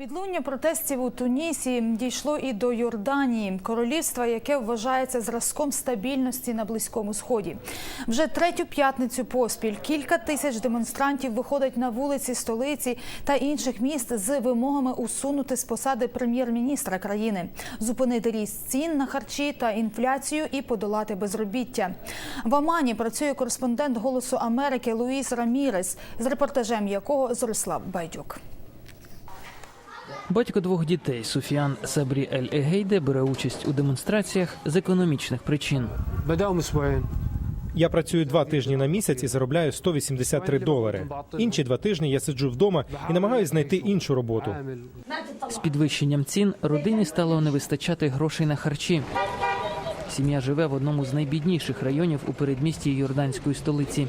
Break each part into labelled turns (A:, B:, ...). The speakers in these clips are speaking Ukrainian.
A: Відлуння протестів у Тунісі дійшло і до Йорданії, королівства, яке вважається зразком стабільності на близькому сході. Вже третю п'ятницю поспіль кілька тисяч демонстрантів виходять на вулиці столиці та інших міст з вимогами усунути з посади прем'єр-міністра країни, зупинити ріст цін на харчі та інфляцію і подолати безробіття. В Амані працює кореспондент Голосу Америки Луїс Рамірес, з репортажем якого Зорислав Байдюк.
B: Батько двох дітей Суфіан Сабрі Ель Егейде бере участь у демонстраціях з економічних причин.
C: Я працюю два тижні на місяць і заробляю 183 долари. Інші два тижні я сиджу вдома і намагаюся знайти іншу роботу.
B: З підвищенням цін родині стало не вистачати грошей на харчі. Сім'я живе в одному з найбідніших районів у передмісті Йорданської столиці.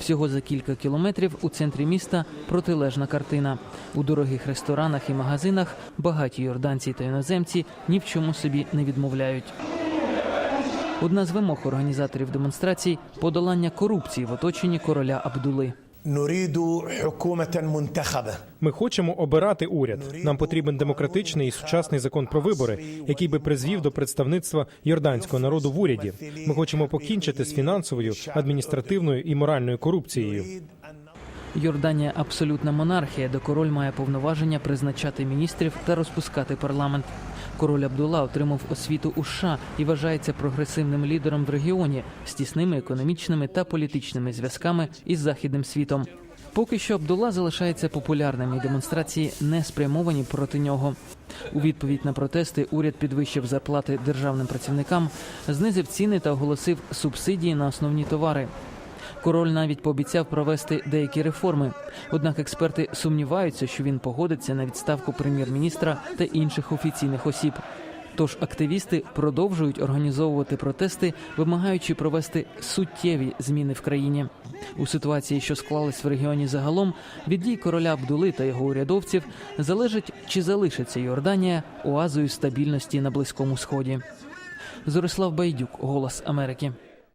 B: Всього за кілька кілометрів у центрі міста протилежна картина. У дорогих ресторанах і магазинах багаті йорданці та іноземці ні в чому собі не відмовляють. Одна з вимог організаторів демонстрацій подолання корупції в оточенні короля Абдули.
C: Ми хочемо обирати уряд. Нам потрібен демократичний і сучасний закон про вибори, який би призвів до представництва йорданського народу в уряді. Ми хочемо покінчити з фінансовою, адміністративною і моральною корупцією.
B: Йорданія абсолютна монархія, де король має повноваження призначати міністрів та розпускати парламент. Король Абдулла отримав освіту у США і вважається прогресивним лідером в регіоні з тісними економічними та політичними зв'язками із західним світом. Поки що Абдулла залишається популярним і демонстрації не спрямовані проти нього. У відповідь на протести уряд підвищив зарплати державним працівникам, знизив ціни та оголосив субсидії на основні товари. Король навіть пообіцяв провести деякі реформи. Однак експерти сумніваються, що він погодиться на відставку прем'єр-міністра та інших офіційних осіб. Тож активісти продовжують організовувати протести, вимагаючи провести суттєві зміни в країні. У ситуації, що склалась в регіоні загалом, від дій короля Абдули та його урядовців залежить, чи залишиться Йорданія оазою стабільності на близькому сході. Зорислав Байдюк, Голос Америки.